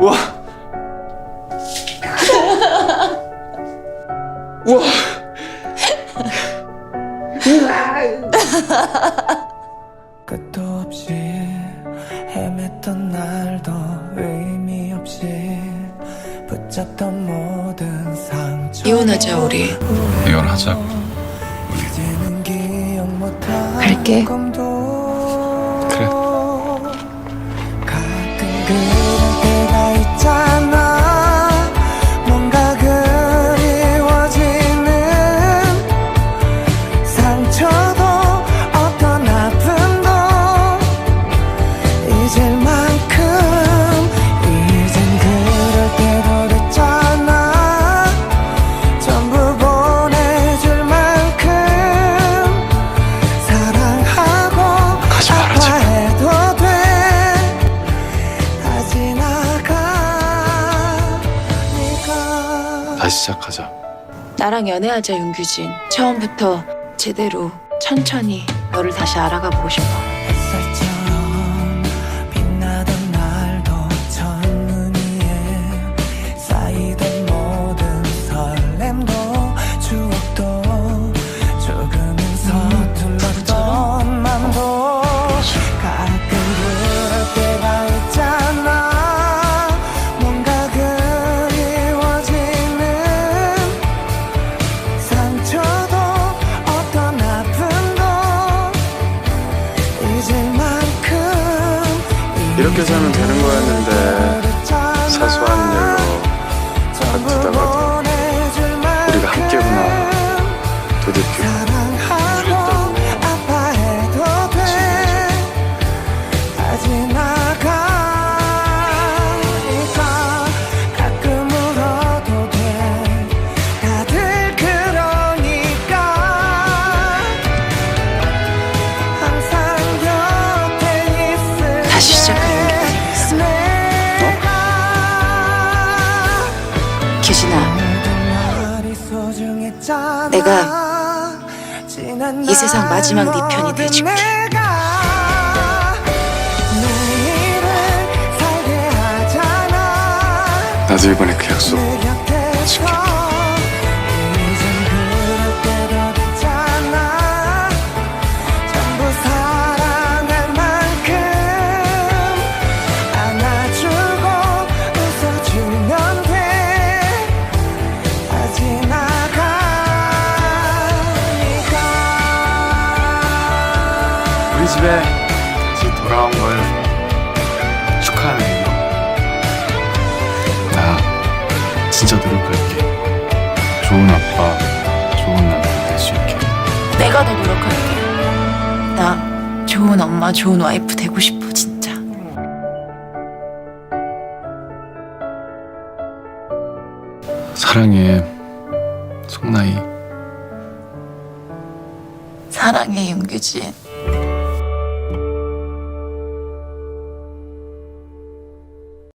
우와. 우와. 끝도 없이 헤맸던 날도 의미 없이 붙잡던 모든 상처 이혼하자 우리 못할 갈게. 다시 시작하자. 나랑 연애하자 윤규진. 처음부터 제대로 천천히 너를 다시 알아가 보고 싶어 이렇게 살면 되는 거였는데 내가 이 세상 마지막 네 편이 돼줄게. 나도 이번에 그 약속 지킬 집에 다시 돌아온 걸 축하하네. 나 진짜 노력할게. 좋은 아빠, 좋은 남편 될 수 있게. 내가 더 노력할게 나 좋은 엄마 좋은 와이프 되고 싶어 진짜 사랑해, 송나이. 사랑해 윤규진